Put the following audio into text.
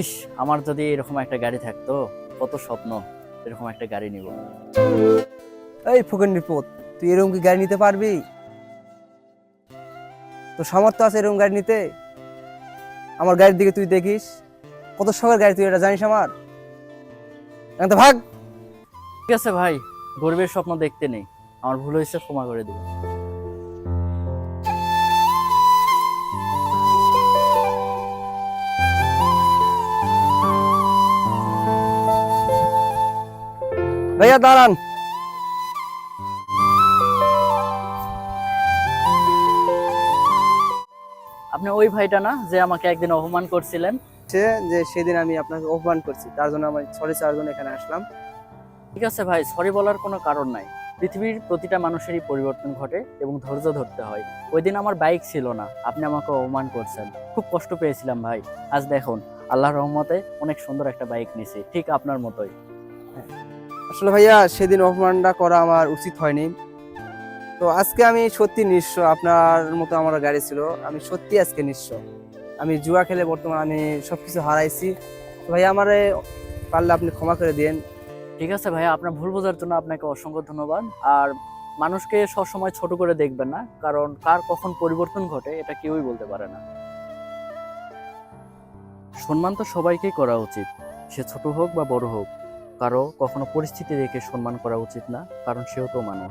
ইস আমার যদি এরকম একটা গাড়ি থাকতো কত স্বপ্ন এরকম একটা গাড়ি নিব। এই ফুকেন রিপোর্ট তুই এরকম কি গাড়ি নিতে পারবি? তো সামর্থ্য আছে এরকম গাড়ি নিতে? আমার গাড়ির দিকে তুই দেখিস কত শখের গাড়ি তুই এটা জানিস আমার? তো ভাগ। ঠিক আছে ভাই গরিবের স্বপ্ন দেখতে নেই আমার ভুল হয়েছে ক্ষমা করে দিন ভাইয়া দাঁড়ান। আপনি ওই ভাইটা না যে আমাকে একদিন অপমান করছিলেন? সে যে সেদিন আমি আপনাকে অপমান করছি তার জন্য আমি সরি চার জন্য এখানে আসলাম। ঠিক আছে ভাই সরি বলার কোনো কারণ নাই। পৃথিবীর প্রতিটা মানুষেরই পরিবর্তন ঘটে এবং ধৈর্য ধরতে হয়। ওই দিন আমার বাইক ছিল না আপনি আমাকে অপমান করছেন। খুব কষ্ট পেয়েছিলাম ভাই। আজ দেখুন আল্লাহর রহমতে অনেক সুন্দর একটা বাইক নিছি ঠিক আপনার মতোই। আসলে ভাইয়া, সেদিন অপমানটা করা আমার উচিত হয়নি। তো আজকে আমি সত্যি নিঃস্ব, আপনার মতো আমার গাড়ি ছিল। আমি সত্যি আজকে নিঃস্ব। আমি জুয়া খেলে বর্তমানে আমি সবকিছু হারাইছি। তো ভাইয়া, আমারে পারলে আপনি ক্ষমা করে দিন ঠিক আছে ভাইয়া, আপনার ভুল বোঝার জন্য আপনাকে অসংখ্য ধন্যবাদ। আর মানুষকে সবসময় ছোট করে দেখবেন না, কারণ কার কখন পরিবর্তন ঘটে, এটা কেউই বলতে পারে না। সম্মান তো সবাইকেই করা উচিত। সে ছোট হোক বা বড় হোক। কারও কখনো পরিস্থিতি দেখে সম্মান করা উচিত না কারণ সেও তো মানুষ।